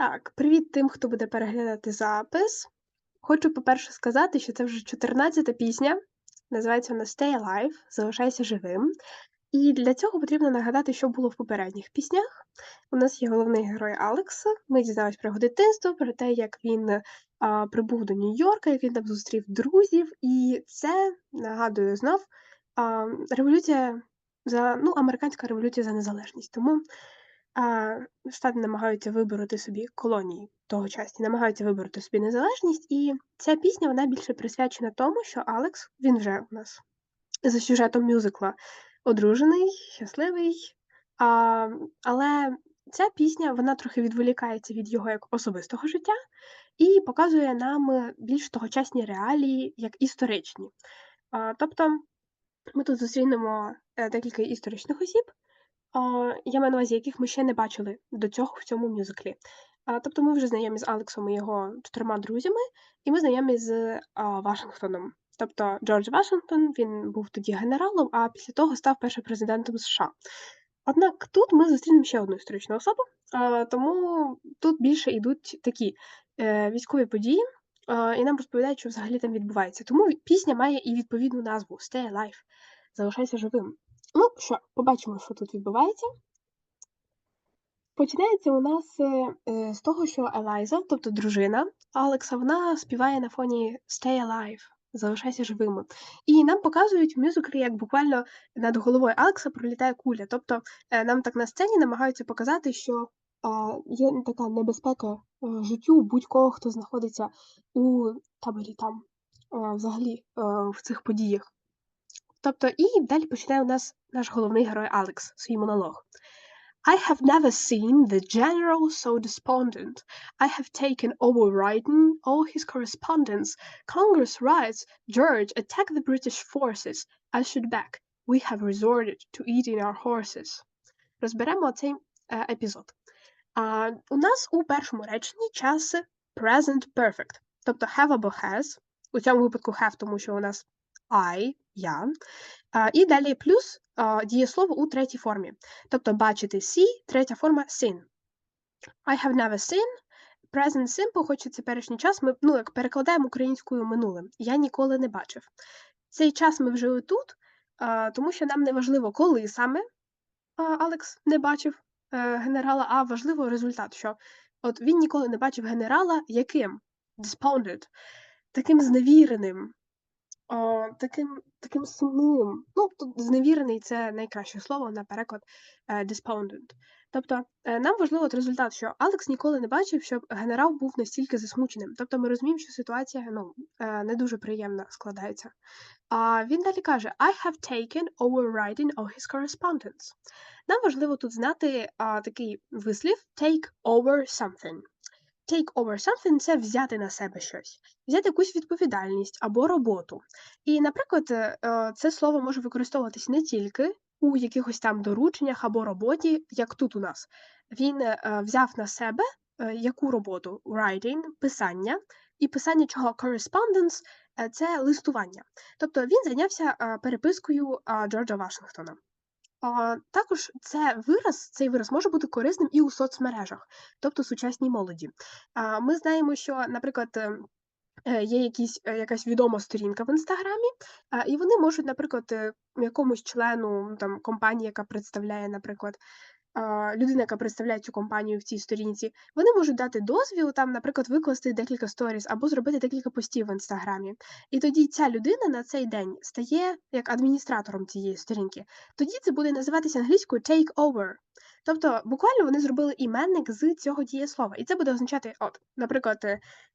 Так, привіт тим, хто буде переглядати запис. Хочу, по-перше, сказати, що це вже 14-та пісня. Називається вона Stay Alive, залишайся живим. І для цього потрібно нагадати, що було в попередніх піснях. У нас є головний герой Алекс. Ми дізналися про його дитинство, про те, як він а, прибув до Нью-Йорка, як він там зустрів друзів. І це нагадую знов а, революція за ну, американська революція за незалежність. Тому а, Штати намагаються вибороти собі колонії тогочасні, намагаються вибороти собі незалежність, і ця пісня вона більше присвячена тому, що Алекс, він вже у нас за сюжетом мюзикла одружений, щасливий. А, Але ця пісня вона трохи відволікається від його як особистого життя і показує нам більш тогочасні реалії, як історичні. А, Тобто ми тут зустрінемо е, декілька історичних осіб. Я маю на увазі, яких ми ще не бачили до цього в цьому мюзиклі. Тобто ми вже знайомі з Алексом і його чотирма друзями, і ми знайомі з Вашингтоном. Тобто Джордж Вашингтон він був тоді генералом, а після того став першим президентом США. Однак тут ми зустрінемо ще одну історичну особу, тому тут більше йдуть такі е, військові події, і нам розповідають, що взагалі там відбувається. Тому пісня має і відповідну назву Stay Alive, залишайся живим. Ну що, побачимо, що тут відбувається. Починається у нас е, е, з того, що Елайза, тобто дружина Алекса, вона співає на фоні Stay Alive, залишайся живими. І нам показують в мюзиклі, як буквально над головою Алекса пролітає куля. Тобто е, нам так на сцені намагаються показати, що є така небезпека життю будь-кого, хто знаходиться у таборі там, взагалі в цих подіях. Тобто, і далі починає у нас наш головний герой Алекс, свій монолог. I have never seen the general so despondent. I have taken overriding all his correspondence. Congress writes, George, attack the British forces. I should back. We have resorted to eating our horses. Розберемо цей е, епізод. А, У нас у першому реченні часи present perfect, тобто have або has. У цьому випадку have, тому що у нас I, я. І далі плюс дієслово у третій формі. Тобто бачити see, третя форма seen. I have never seen. Present simple, хоч і теперішній час, ми ну, як перекладаємо українською минулим. Я ніколи не бачив. Цей час ми вжили тут, тому що нам не важливо, коли саме Алекс не бачив е, генерала, а важливо результат, що от він ніколи не бачив генерала яким? Despondent, таким зневіреним, о, таким таким сумним. Ну, тут зневірений це найкраще слово на переклад е, despondent. Тобто е, нам важливо от результат, що Алекс ніколи не бачив, щоб генерал був настільки засмученим. Тобто ми розуміємо, що ситуація ну, е, не дуже приємна складається. А він далі каже: I have taken overriding all his correspondence. Нам важливо тут знати а, такий вислів take over something take over something це взяти на себе щось, взяти якусь відповідальність або роботу. І, наприклад, е, е, це слово може використовуватись не тільки у якихось там дорученнях або роботі, як тут у нас. Він е, взяв на себе яку роботу? Writing, писання, і писання чого correspondence – це листування. Тобто він зайнявся перепискою Джорджа Вашингтона. А, Також це вираз, цей вираз може бути корисним і у соцмережах, тобто сучасній молоді. А, Ми знаємо, що, наприклад, е, е, є якісь, е, якась відома сторінка в інстаграмі, і вони можуть, наприклад, якомусь члену там компанії, яка представляє, наприклад, людина, яка представляє цю компанію в цій сторінці, вони можуть дати дозвіл, там, наприклад, викласти декілька сторіс або зробити декілька постів в інстаграмі. І тоді ця людина на цей день стає як адміністратором цієї сторінки. Тоді це буде називатися англійською take over. Тобто, буквально вони зробили іменник з цього дієслова. І це буде означати, от, наприклад,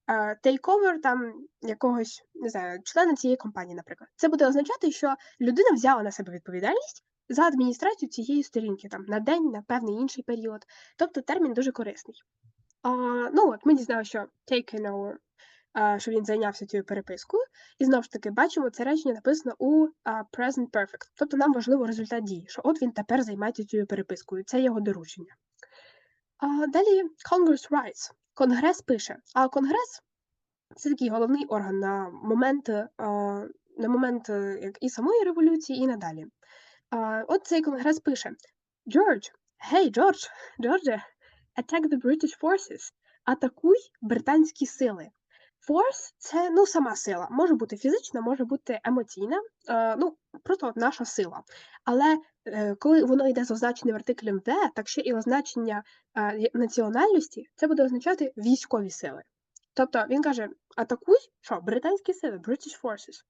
over там якогось не знаю, члена цієї компанії, наприклад. Це буде означати, що людина взяла на себе відповідальність за адміністрацію цієї сторінки там на день, на певний інший період. Тобто термін дуже корисний. А, Ну от ми дізналися, що taken а, що він зайнявся цією перепискою, і знову ж таки бачимо, це речення написано у present perfect. Тобто нам важливо результат дії, що от він тепер займається цією перепискою, це його доручення. А, Далі Congress writes. Конгрес пише. А Конгрес це такий головний орган на момент, а, на момент е, як і самої революції, і надалі. А, От цей конгрес пише: George, hey, George, George, attack the British forces. атакуй британські сили. Force – це, ну, сама сила. Може бути фізична, може бути емоційна, е, ну, просто наша сила. Але, е, коли воно йде з означеним артиклем «the», так ще і означення, е, національності, це буде означати військові сили. Тобто він каже: "Атакуй" що? Британські сили, British forces.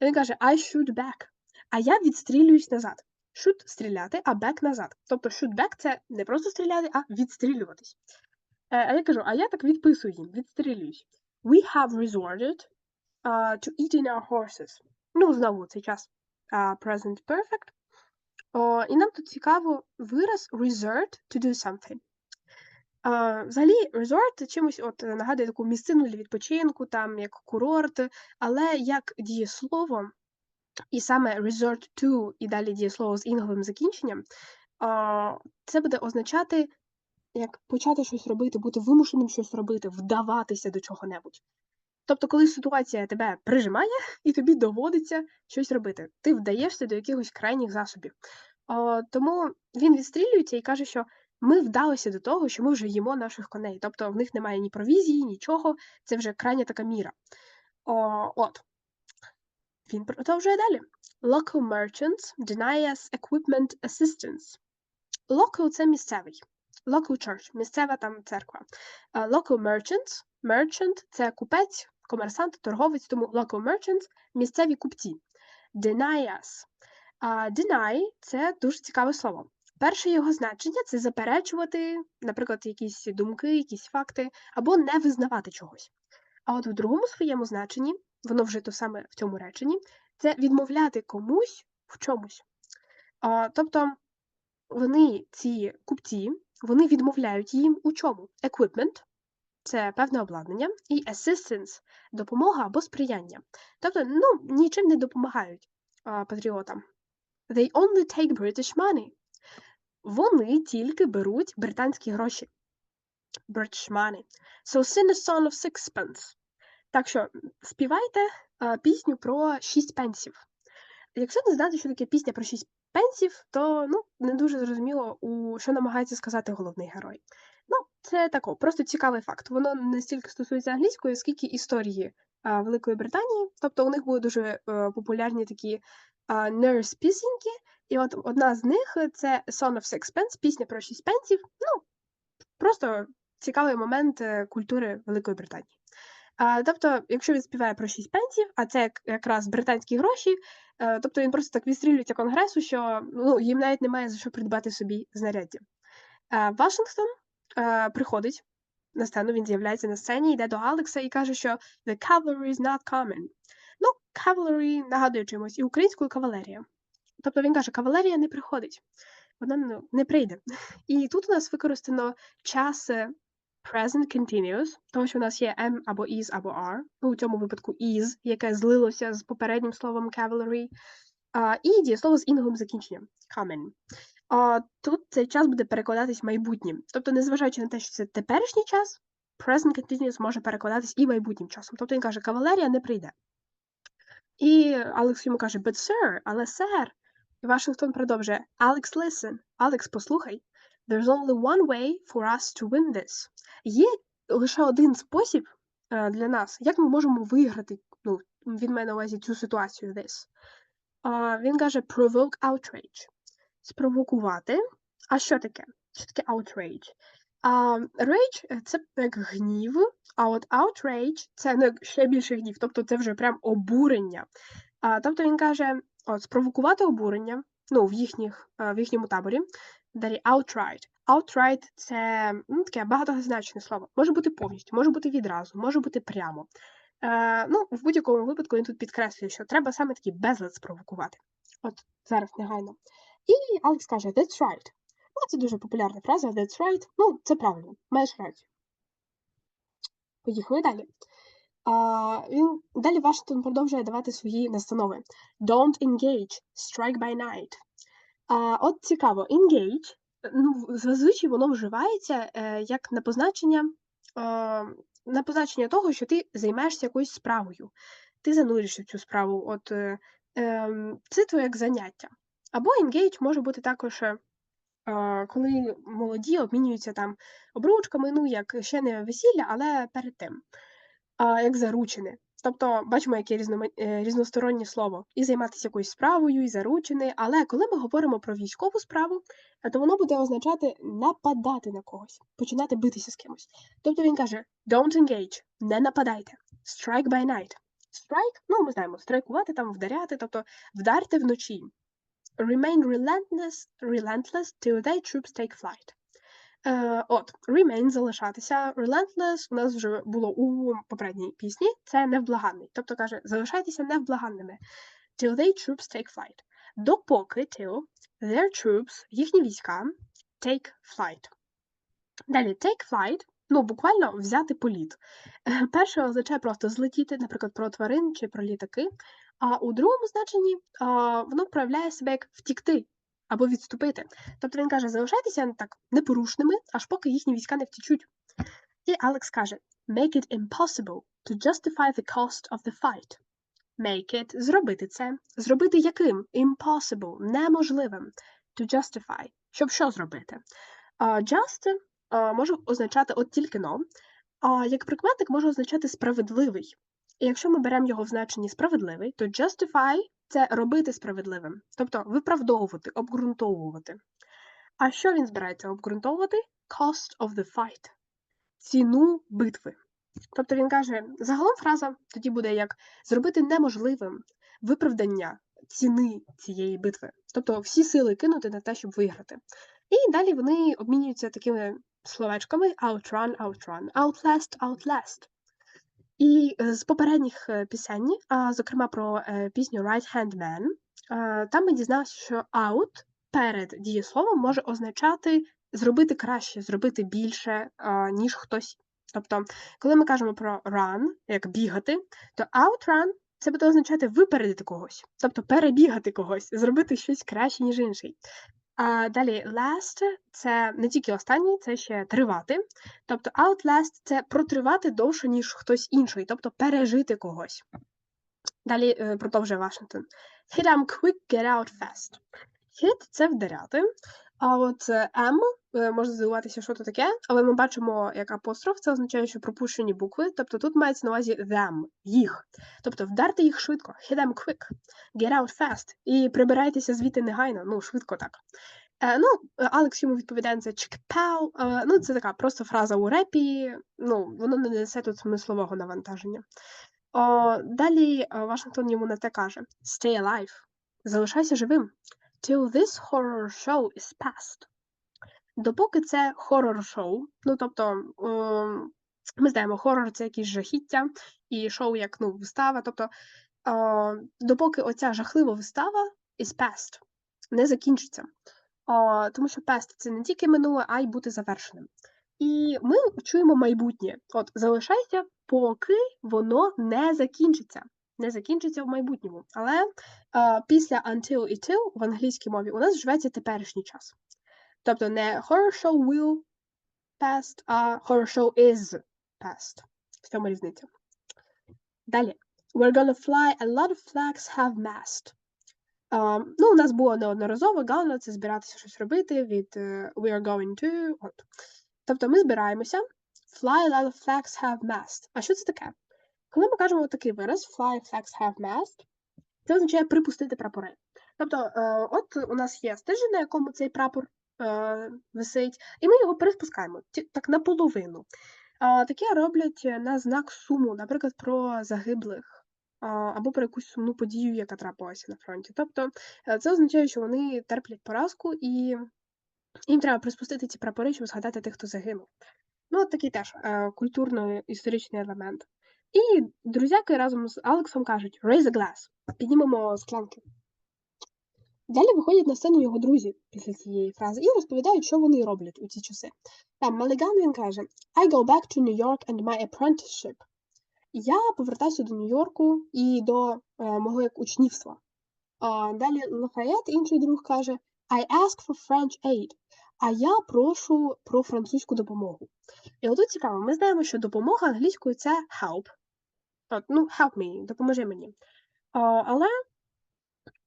Він каже: "I shoot back", а я відстрілююсь назад. Shoot – стріляти, а back – назад. Тобто shoot back – це не просто стріляти, а відстрілюватись. Е, а я кажу: "А я так відписую їм, відстрілююсь". We have resorted, uh, to eating our horses. Ну, знову цей час, а, present perfect. О, і нам тут цікаво вираз resort to do something. А, взагалі, resort чимось от нагадує таку місцину для відпочинку, там як курорт, але як дієслово, і саме resort to, і далі дієслово з інговим закінченням, це буде означати як почати щось робити, бути вимушеним щось робити, вдаватися до чого-небудь. Тобто, коли ситуація тебе прижимає, і тобі доводиться щось робити, ти вдаєшся до якихось крайніх засобів. Тому він відстрілюється і каже, що ми вдалися до того, що ми вже їмо наших коней. Тобто в них немає ні провізії, нічого, це вже крайня така міра. От. Він продовжує далі. Local merchants deny us equipment assistance. Local – це місцевий. Local church – місцева там церква. Local merchants – merchant – це купець, комерсант, торговець, тому local merchants – місцеві купці. Deny us. Deny – це дуже цікаве слово. Перше його значення це заперечувати, наприклад, якісь думки, якісь факти, або не визнавати чогось. А от в другому своєму значенні, воно вже то саме в цьому реченні, це відмовляти комусь в чомусь. А, Тобто вони, ці купці, вони відмовляють їм у чому? Equipment – це певне обладнання, і assistance – допомога або сприяння. Тобто, ну, нічим не допомагають а, патріотам. They only take British money. Вони тільки беруть британські гроші. British money. So sing a song of sixpence. Так що співайте а, пісню про 6 пенсів. Якщо не знати, що таке пісня про 6 пенсів, то ну, не дуже зрозуміло, у що намагається сказати головний герой. Ну, це тако, просто цікавий факт. Воно не стільки стосується англійської, скільки історії а, Великої Британії. Тобто у них були дуже а, е, популярні такі nurse пісеньки, і от одна з них це Son of Sixpence, пісня про 6 пенсів. Ну, просто цікавий момент е, культури Великої Британії. Тобто, якщо він співає про 6 пенсів, а це як, якраз британські гроші, е, тобто він просто так відстрілюється конгресу, що ну, їм навіть немає за що придбати собі знаряддя. А, Вашингтон е, приходить на сцену, він з'являється на сцені, йде до Алекса і каже, що the cavalry is not coming. Ну, cavalry нагадує чимось, і українською кавалерія. Тобто він каже, кавалерія не приходить, вона ну, не прийде. І тут у нас використано час е, present continuous, тому що у нас є am або is, або are. Ну, у цьому випадку is, яке злилося з попереднім словом cavalry, а, і дієслово з інговим закінченням coming. А, Тут цей час буде перекладатись майбутнім. Тобто, незважаючи на те, що це теперішній час, present continuous може перекладатись і майбутнім часом. Тобто він каже, кавалерія не прийде. І Алекс йому каже, but sir, але сер. І Вашингтон продовжує, Alex, listen. Алекс, послухай. There's only one way for us to win this. Є лише один спосіб е, для нас, як ми можемо виграти, ну, він має на увазі цю ситуацію this. Uh, він каже provoke outrage. Спровокувати. А що таке? Що таке outrage? Uh, rage – це як гнів, а от outrage – це не ще більше гнів, тобто це вже прям обурення. Uh, тобто він каже, от, спровокувати обурення, ну, в їхніх, в їхньому таборі, Далі outright. Outright – це ну, таке багатозначне слово. Може бути повністю, може бути відразу, може бути прямо. Е, Ну, В будь-якому випадку він тут підкреслює, що треба саме такий безлад спровокувати. От зараз негайно. І Алекс каже, that's right. Ну, Це дуже популярна фраза, that's right. Ну, це правильно, маєш рацію. Поїхали далі. А, він, Далі Вашингтон продовжує давати свої настанови. Don't engage, strike by night. А, От цікаво, engage, ну, зазвичай воно вживається е, як на позначення, е, на позначення того, що ти займаєшся якоюсь справою, ти зануришся в цю справу. От е, е, це твоє як заняття. Або engage може бути також е, коли молоді обмінюються там обручками, ну, як ще не весілля, але перед тим, як заручини. Тобто бачимо, яке різнома е, різностороннє слово. І займатися якоюсь справою, і заручини. Але коли ми говоримо про військову справу, е, то воно буде означати нападати на когось, починати битися з кимось. Тобто він каже: Don't engage, не нападайте. Strike by night. Strike, ну ми знаємо, страйкувати, там вдаряти, тобто вдарте вночі. Remain relentless, relentless till their troops take flight. Е, От, remain залишатися. Relentless у нас вже було у попередній пісні. Це невблаганний. Тобто каже, залишайтеся невблаганними. Till their troops take flight. Допоки till their troops, їхні війська, take flight. Далі take flight, ну, буквально взяти політ. Е, Перше означає просто злетіти, наприклад, про тварин чи про літаки. А у другому значенні а, воно проявляє себе як втікти або відступити. Тобто він каже, залишайтеся так непорушними, аж поки їхні війська не втічуть. І Алекс каже: Make it impossible to justify the cost of the fight. Make it зробити це. Зробити яким? Impossible, неможливим. To justify. Щоб що зробити? Uh, just uh, може означати от тільки но, а як прикметник може означати справедливий. І якщо ми беремо його в значенні справедливий, то justify це робити справедливим, тобто виправдовувати, обґрунтовувати. А що він збирається обґрунтовувати? Cost of the fight. Ціну битви. Тобто він каже, загалом фраза тоді буде як зробити неможливим виправдання ціни цієї битви. Тобто всі сили кинути на те, щоб виграти. І далі вони обмінюються такими словечками outrun, outrun, outlast, outlast. І з попередніх е, пісень, зокрема про е, пісню Right Hand Man, там ми дізналися, що out перед дієсловом може означати зробити краще, зробити більше, ніж хтось. Тобто, коли ми кажемо про run, як бігати, то outrun це буде означати випередити когось, тобто перебігати когось, зробити щось краще, ніж інший. А далі last це не тільки останній, це ще тривати. Тобто outlast це протривати довше, ніж хтось інший, тобто пережити когось. Далі е, продовжує Вашингтон. Hit I'm quick, get out fast. Hit – це вдаряти. А от M е, можна здивуватися, що це таке, але ми бачимо, як апостроф, це означає, що пропущені букви, тобто тут мається на увазі them, їх. Тобто вдарте їх швидко, hit them quick, get out fast, і прибирайтеся звідти негайно, ну, швидко так. Е, ну, Алекс йому відповідає це чекпау. Е, ну, це така просто фраза у репі, ну, воно не несе тут смислового навантаження. О, Далі е, Вашингтон йому на те каже: Stay alive, залишайся живим. Till this horror show is past. Допоки це хорор-шоу, ну тобто е, ми знаємо, хорор це якісь жахіття, і шоу як ну, вистава. Тобто, е, допоки оця жахлива вистава is past, не закінчиться. Е, тому що past це не тільки минуле, а й бути завершеним. І ми чуємо майбутнє. От залишайся, поки воно не закінчиться не закінчиться в майбутньому. Але а, після until і till в англійській мові у нас вживеться теперішній час. Тобто не show will past, а show is past. В цьому різниця. Далі. We're gonna fly a lot of flags have mast. Uh, ну, у нас було неодноразово gonna – це збиратися щось робити від uh, we are going to. От. Тобто ми збираємося. Fly a lot of flags have mast. А що це таке? Коли ми кажемо такий вираз fly flags have mast, це означає припустити прапори. Тобто, е, от у нас є стежі, на якому цей прапор е, висить, і ми його приспускаємо так наполовину. Таке роблять на знак суму, наприклад, про загиблих або про якусь сумну подію, яка трапилася на фронті. Тобто е, це означає, що вони терплять поразку і їм треба приспустити ці прапори, щоб згадати тих, хто загинув. Ну, от такий теж культурно-історичний елемент. І друзяки разом з Алексом кажуть Raise a glass. Піднімемо склянки. Далі виходять на сцену його друзі після цієї фрази і розповідають, що вони роблять у ці часи. Там Малиган він каже: I go back to New York and my apprenticeship. Я повертаюся до Нью-Йорку і до е, мого як учнівства. А Далі Лафаєт, інший друг, каже: I ask for French aid. А я прошу про французьку допомогу. І отут цікаво, ми знаємо, що допомога англійською це help. Ну, help me, допоможи мені. Але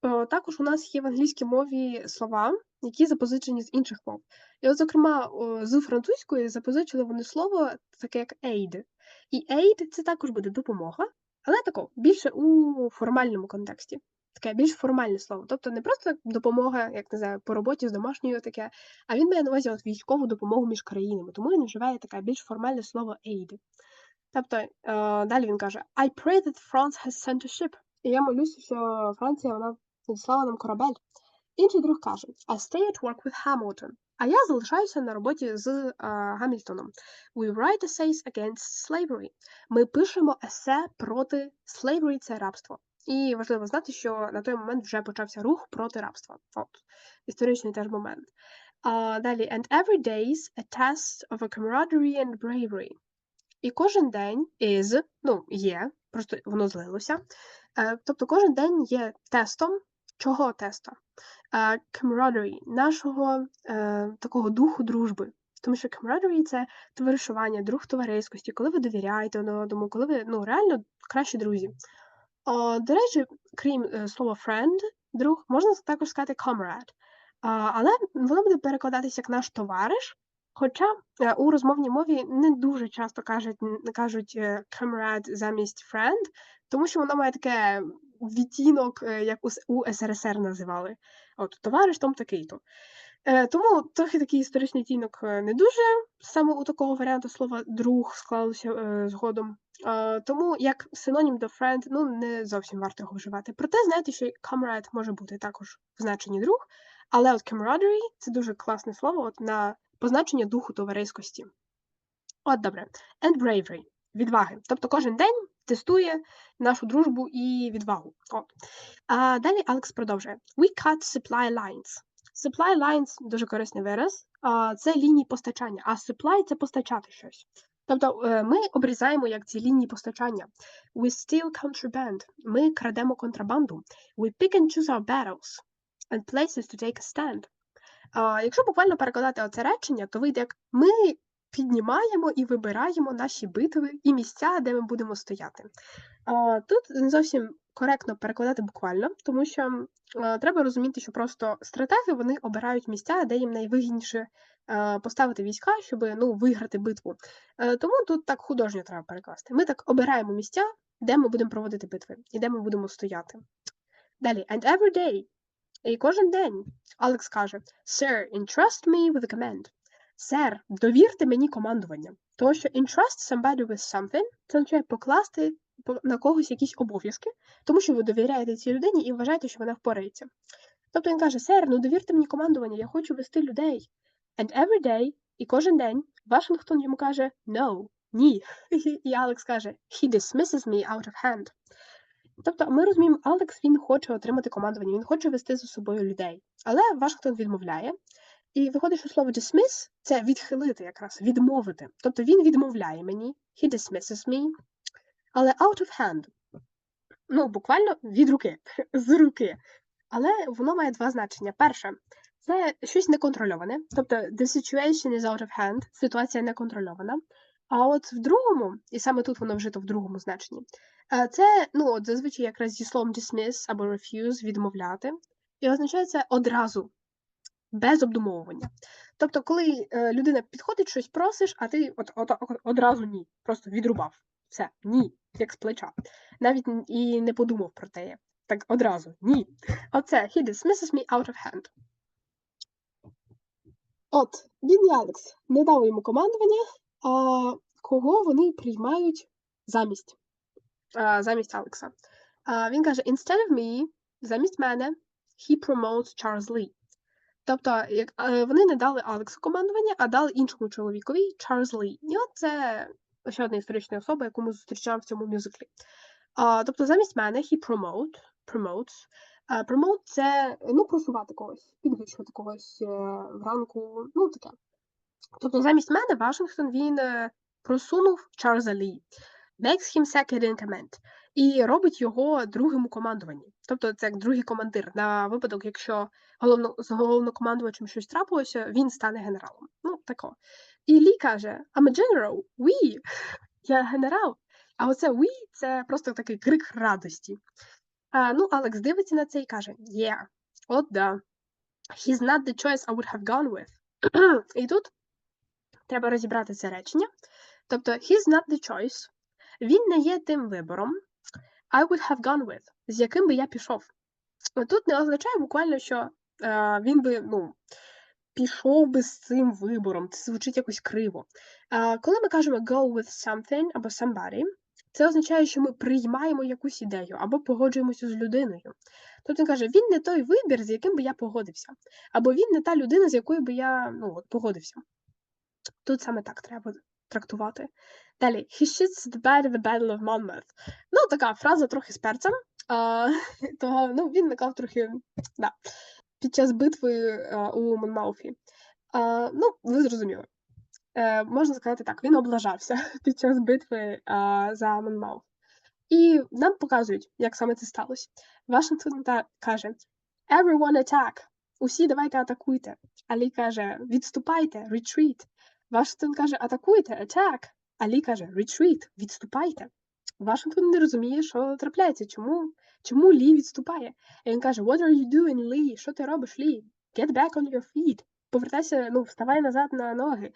Е, також у нас є в англійській мові слова, які запозичені з інших мов. І от, зокрема, з французької запозичили вони слово таке як aid. І aid – це також буде допомога, але тако більше у формальному контексті. Таке більш формальне слово. Тобто не просто допомога, як не знаю, по роботі з домашньою таке, а він має на увазі от військову допомогу між країнами, тому він вживає таке більш формальне слово aid. Тобто, е, далі він каже: I pray that France has sent a ship. І я молюся, що Франція вона надіслала нам корабель. Інший друг каже: I stay at work with Hamilton. А я залишаюся на роботі з е, Гамільтоном. We write essays against slavery. Ми пишемо есе проти slavery – це рабство. І важливо знати, що на той момент вже почався рух проти рабства. От історичний теж момент. А, далі, and every day is a test of a camaraderie and bravery. І кожен день is, ну, є, просто воно злилося. Е, тобто кожен день є тестом. Чого теста? Е, camaraderie, нашого е, такого духу дружби. Тому що camaraderie – це товаришування, друг товариськості, коли ви довіряєте одне одному, коли ви ну, реально кращі друзі. О, до речі, крім е, слова friend, друг, можна також сказати comrade. А, але воно буде перекладатися як наш товариш, хоча е, у розмовній мові не дуже часто кажуть, кажуть е, comrade замість friend, тому що воно має таке відтінок, як у, СРСР називали. От товариш там такий-то. Тому трохи такий історичний тінок е, не дуже саме у такого варіанту слова друг склалося згодом. Тому як синонім до friend, ну не зовсім варто його вживати. Проте знаєте, що comrade може бути також в значенні друг, але от camaraderie – це дуже класне слово от на позначення духу товариськості. От добре. And bravery – відваги. Тобто кожен день тестує нашу дружбу і відвагу. От. А далі Алекс продовжує: We cut supply lines. Supply lines – дуже корисний вираз. Це лінії постачання, а supply – це постачати щось. Тобто е, ми обрізаємо як ці лінії постачання. We steal contraband. Ми крадемо контрабанду. We pick and choose our battles and places to take a stand. А, Якщо буквально перекладати оце речення, то вийде як ми піднімаємо і вибираємо наші битви і місця, де ми будемо стояти. А, Тут не зовсім коректно перекладати буквально, тому що а, треба розуміти, що просто стратеги вони обирають місця, де їм найвигідніше поставити війська, щоб ну, виграти битву. Тому тут так художньо треба перекласти. Ми так обираємо місця, де ми будемо проводити битви і де ми будемо стояти. Далі, and every day. І кожен день Алекс каже: Sir, entrust me with a command. Сер, довірте мені командування. Тому що entrust somebody with something це означає покласти на когось якісь обов'язки, тому що ви довіряєте цій людині і вважаєте, що вона впорається. Тобто він каже: Сер, ну довірте мені командування, я хочу вести людей. And every day, і кожен день Вашингтон йому каже no, ні. І Алекс каже: He dismisses me out of hand. Тобто ми розуміємо, Алекс він хоче отримати командування, він хоче вести за собою людей. Але Вашингтон відмовляє. І виходить, що слово dismiss – це відхилити якраз, відмовити. Тобто він відмовляє мені, he dismisses me, але out of hand. Ну, буквально від руки, з руки. Але воно має два значення. Перше, це щось неконтрольоване, тобто the situation is out of hand, ситуація неконтрольована. А от в другому, і саме тут воно вжито в другому значенні, це ну, от зазвичай якраз зі словом dismiss або refuse відмовляти, і означає це одразу без обдумовування. Тобто, коли е, людина підходить, щось просиш, а ти от, от, от, одразу ні, просто відрубав. Все, ні, як з плеча. Навіть і не подумав про те. Так одразу ні. Оце he dismisses me out of hand. От, бідний Алекс не дав йому командування, а кого вони приймають замість а, замість Алекса. А, Він каже: Instead of me, замість мене, he promotes Charles Lee. Тобто, як вони не дали Алексу командування, а дали іншому чоловікові Чарльз Лі. І от це ще одна історична особа, яку ми зустрічаємо в цьому мюзиклі. А, Тобто, замість мене he promote, promotes. А, promote – це ну, просувати когось, підвищувати когось е, вранку, ну таке. Тобто, замість мене Вашингтон він е, просунув Чарльза Лі. Makes him second in command. І робить його другим у командуванні. Тобто це як другий командир. На випадок, якщо головно, з головнокомандувачем щось трапилося, він стане генералом. Ну, тако. І Лі каже: I'm a general, we, я генерал. А оце we – це просто такий крик радості. А, ну, Алекс дивиться на це і каже: Yeah, от да. He's not the choice I would have gone with. і тут треба розібрати це речення. Тобто, he's not the choice. Він не є тим вибором. I would have gone with, з яким би я пішов. Тут не означає буквально, що е, він би, ну, пішов би з цим вибором. Це звучить якось криво. Е, коли ми кажемо go with something або somebody, це означає, що ми приймаємо якусь ідею або погоджуємося з людиною. Тобто він каже, він не той вибір, з яким би я погодився, або він не та людина, з якою би я ну, погодився. Тут саме так треба трактувати. Далі, he shoots the bed in the Battle of Monmouth. Ну, така фраза трохи з перцем. А, того, ну, Він наклав трохи да, під час битви а, у Монмауфі. А, Ну, ви зрозуміли. Е, Можна сказати так, він облажався під час битви а, за Монмауф. І нам показують, як саме це сталося. Вашингтон та каже: Everyone attack! Усі давайте атакуйте. Алі каже: Відступайте, retreat. Вашингтон каже: Атакуйте, attack. Алі каже: Retreat, відступайте. Вашингтон не розуміє, що трапляється. Чому чому Лі відступає? І він каже: What are you doing, Лі? Що ти робиш, Лі? Get back on your feet. Повертайся, ну, вставай назад на ноги.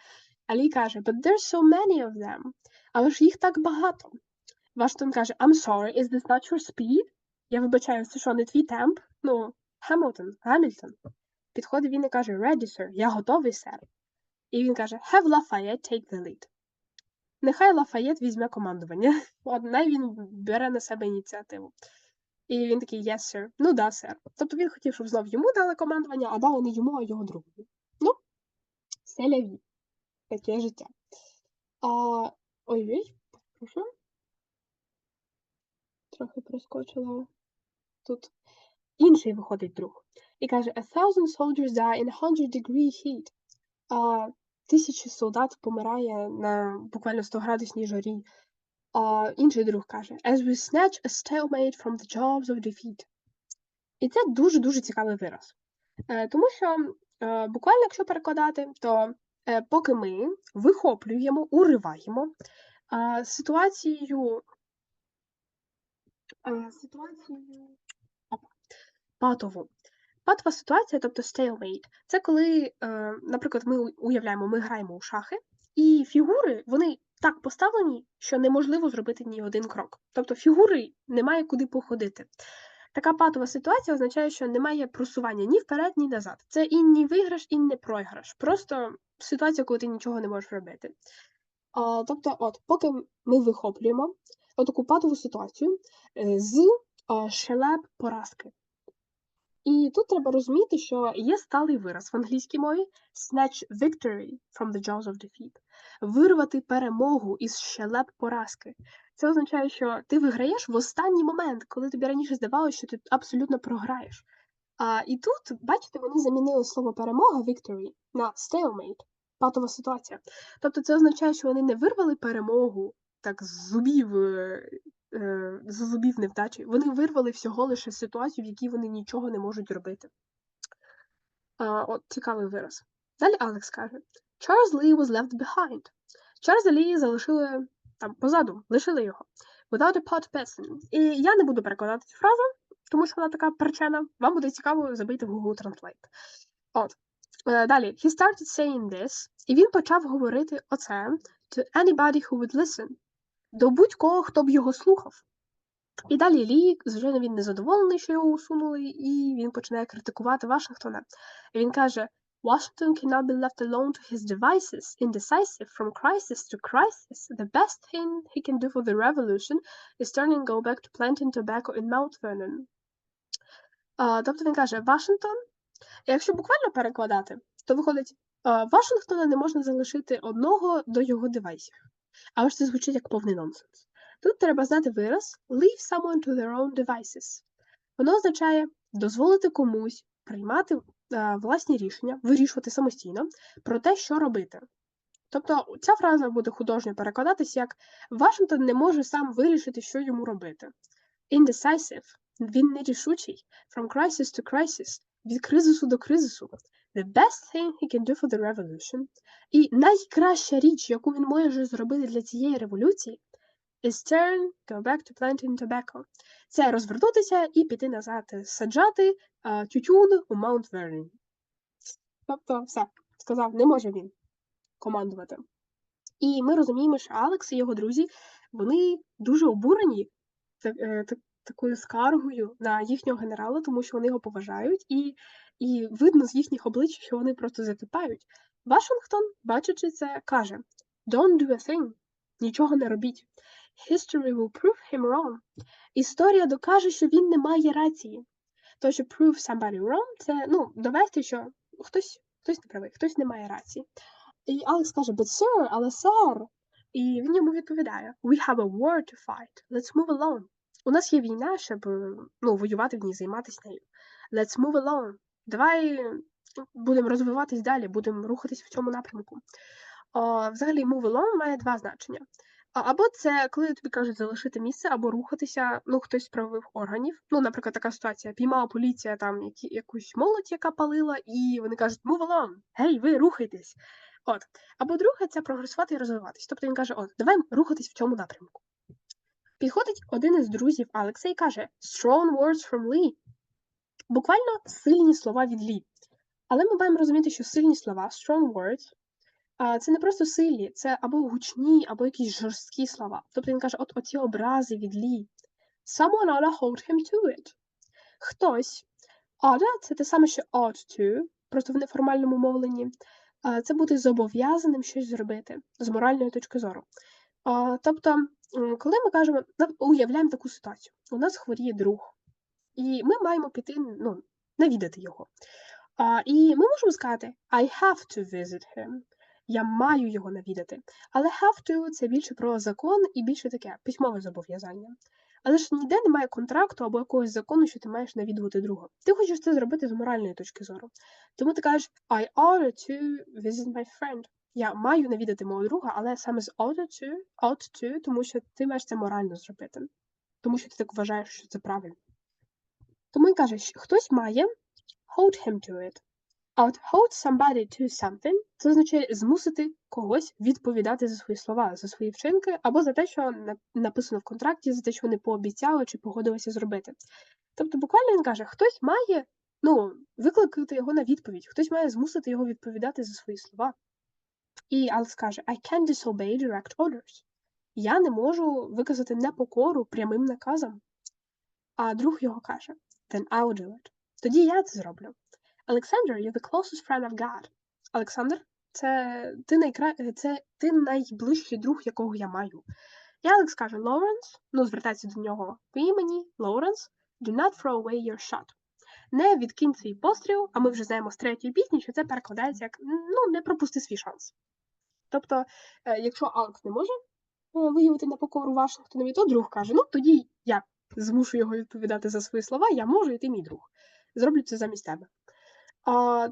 Алі каже: But there's so many of them. Але ж їх так багато. Вашингтон каже: I'm sorry, is this not your speed? Я вибачаю, це що, не твій темп? Ну, Хемілтон, Гамільтон. Підходить він і каже: Ready, sir, я готовий, сер. І він каже: Have Lafayette take the lead. Нехай Лафаєт візьме командування. Най він бере на себе ініціативу. І він такий, yes, sir. Ну да, сер. Тобто він хотів, щоб знов йому дали командування, а дали не йому, а його другові. Ну, селяві. Таке життя. А, Ой-ой, прошу. Трохи проскочила тут. Інший виходить друг. І каже: A thousand soldiers die in a hundred degree heat. А тисячі солдат помирає на буквально 100-градусній жарі. А інший друг каже: As we snatch a stalemate from the jaws of defeat. І це дуже-дуже цікавий вираз. Е, тому що, е, буквально, якщо перекладати, то поки ми вихоплюємо, уриваємо ситуацію ситуацію патову. Патова ситуація, тобто stalemate, це коли, наприклад, ми уявляємо, ми граємо у шахи, і фігури вони так поставлені, що неможливо зробити ні один крок. Тобто фігури немає куди походити. Така патова ситуація означає, що немає просування ні вперед, ні назад. Це і не виграш, і не програш. Просто ситуація, коли ти нічого не можеш робити. А, Тобто, от, поки ми вихоплюємо отаку патову ситуацію е, з шелеп поразки. І тут треба розуміти, що є сталий вираз в англійській мові snatch victory from the jaws of defeat. Вирвати перемогу із щелеп поразки. Це означає, що ти виграєш в останній момент, коли тобі раніше здавалося, що ти абсолютно програєш. А, І тут, бачите, вони замінили слово перемога victory на stalemate, патова ситуація. Тобто це означає, що вони не вирвали перемогу так з зубів е, Е, з зубів невдачі. Вони вирвали всього лише ситуацію, в якій вони нічого не можуть зробити. А, От цікавий вираз. Далі Алекс каже: Charles Lee was left behind. Чарльза Лі залишили там позаду, лишили його. Without a pot person. І я не буду перекладати цю фразу, тому що вона така перчена. Вам буде цікаво забити в Google Translate. От. Е, далі, he started saying this, і він почав говорити оце to anybody who would listen до будь-кого, хто б його слухав. І далі Лі, звичайно, він незадоволений, що його усунули, і він починає критикувати Вашингтона. І він каже: Washington cannot be left alone to his devices, indecisive from crisis to crisis. The best thing he can do for the revolution is turn and go back to planting tobacco in Mount Vernon. Тобто він каже, Вашингтон, якщо буквально перекладати, то виходить, Вашингтона не можна залишити одного до його девайсів. Але ж це звучить як повний нонсенс. Тут треба знати вираз leave someone to their own devices. Воно означає дозволити комусь приймати а, власні рішення, вирішувати самостійно про те, що робити. Тобто ця фраза буде художньо перекладатись як Вашингтон не може сам вирішити, що йому робити. Indecisive він нерішучий. From crisis to crisis від кризису до кризису. The best thing he can do for the revolution. І найкраща річ, яку він може зробити для цієї революції, is turn, go back to planting tobacco. це розвернутися і піти назад, саджати а, тютюн у Маунт Верні. Тобто, все, сказав, не може він командувати. І ми розуміємо, що Алекс і його друзі вони дуже обурені е, такою скаргою на їхнього генерала, тому що вони його поважають, і, і видно з їхніх облич, що вони просто закипають. Вашингтон, бачачи це, каже: Don't do a thing. Нічого не робіть. History will prove him wrong. Історія докаже, що він не має рації. Тож prove somebody wrong – це ну, довести, що хтось, хтось не правий, хтось не має рації. І Алекс каже, but sir, але сер. І він йому відповідає: We have a war to fight. Let's move along. У нас є війна, щоб ну, воювати в ній, займатися нею. Let's move along. Давай будемо розвиватись далі, будемо рухатись в цьому напрямку. А, взагалі, move along має два значення. Або це коли тобі кажуть залишити місце, або рухатися, ну, хтось з правових органів. Ну, наприклад, така ситуація: піймала поліція там які, якусь молодь, яка палила, і вони кажуть, move along, гей, ви рухайтесь. От. Або друге це прогресувати і розвиватись. Тобто він каже: От, давай рухатись в цьому напрямку. Підходить один із друзів Алекса і каже: Strong words from Lee. Буквально сильні слова від Лі. Але ми маємо розуміти, що сильні слова, strong words, це не просто сильні, це або гучні, або якісь жорсткі слова. Тобто він каже: от оці образи від Лі. Someone ought to hold him to it. Хтось. Oughta – це те саме, що ought to, просто в неформальному мовленні. Це бути зобов'язаним щось зробити з моральної точки зору. Тобто, коли ми кажемо, уявляємо таку ситуацію, у нас хворіє друг, і ми маємо піти ну, навідати його. А, І ми можемо сказати I have to visit him. Я маю його навідати. Але have to це більше про закон і більше таке письмове зобов'язання. Але ж ніде немає контракту або якогось закону, що ти маєш навідувати друга. Ти хочеш це зробити з моральної точки зору. Тому ти кажеш I ought to visit my friend. Я маю навідати мого друга, але саме з ought to, ought тому що ти маєш це морально зробити. Тому що ти так вважаєш, що це правильно. Тому він каже, що хтось має hold him to it. А от hold somebody to something це означає змусити когось відповідати за свої слова, за свої вчинки, або за те, що написано в контракті, за те, що вони пообіцяли чи погодилися зробити. Тобто, буквально він каже, хтось має ну, викликати його на відповідь, хтось має змусити його відповідати за свої слова. І Алекс каже: I can't disobey direct orders. Я не можу виказати непокору прямим наказам. А друг його каже: Then I'll do it. Тоді я це зроблю. Alexander, you're the closest friend of God. Олександр, це ти найкра... це ти найближчий друг, якого я маю. І Алекс каже: Lawrence, ну звертається до нього по імені Lawrence, do not throw away your shot. Не відкинь свій постріл, а ми вже знаємо з третьої пісні, що це перекладається як ну, не пропусти свій шанс. Тобто, е, якщо Алекс не може е, виявити непокору Вашингтонові, то друг каже: ну тоді я змушу його відповідати за свої слова, я можу, і ти мій друг. Зроблю це замість тебе.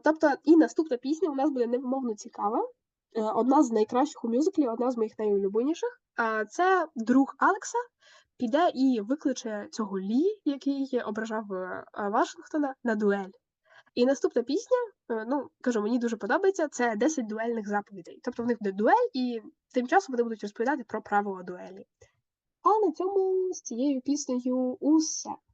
Тобто, і наступна пісня у нас буде невимовно цікава. Е, Одна з найкращих у мюзиклі, одна з моїх найулюбленіших. Це друг Алекса піде і викличе цього Лі, який ображав Вашингтона, на дуель. І наступна пісня, е, ну кажу, мені дуже подобається, це 10 дуельних заповідей. Тобто в них буде дуель, і тим часом вони будуть розповідати про правила дуелі. А на цьому з цією піснею усе.